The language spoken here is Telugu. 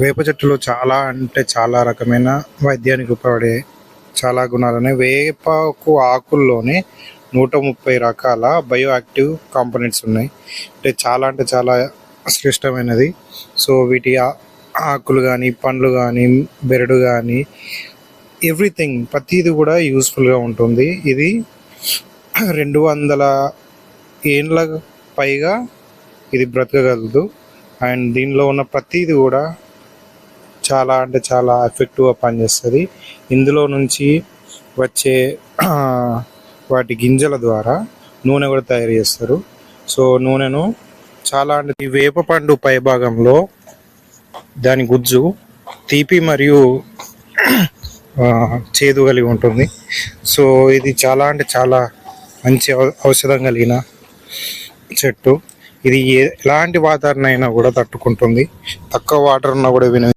వేప చెట్టులో చాలా అంటే చాలా రకమైన వైద్యానికి ఉపయోగపడే చాలా గుణాలు ఉన్నాయి. వేపకు ఆకుల్లోనే నూట ముప్పై రకాల బయో యాక్టివ్ కాంపోనెంట్స్ ఉన్నాయి. అంటే చాలా అంటే చాలా శ్రేష్టమైనది. సో వీటి ఆ- ఆకులు కానీ పండ్లు కానీ బెరడు కానీ ఎవ్రీథింగ్ ప్రతిది కూడా యూస్ఫుల్గా ఉంటుంది. ఇది రెండు వందల ఏండ్ల పైగా ఇది బ్రతకగలదు. అండ్ దీనిలో ఉన్న ప్రతిది కూడా చాలా అంటే చాలా ఎఫెక్టివ్గా పనిచేస్తుంది. ఇందులో నుంచి వచ్చే వాటి గింజల ద్వారా నూనె కూడా తయారు చేస్తారు. సో నూనెను చాలా అంటే ఈ వేప పండు పై భాగంలో దాని గుజ్జు తీపి మరియు చేదు కలిగి ఉంటుంది. సో ఇది చాలా అంటే చాలా మంచి ఔషధం కలిగిన చెట్టు. ఇది ఏ- ఎలాంటి వాతావరణం అయినా కూడా తట్టుకుంటుంది. తక్కువ వాటర్ ఉన్నా కూడా విని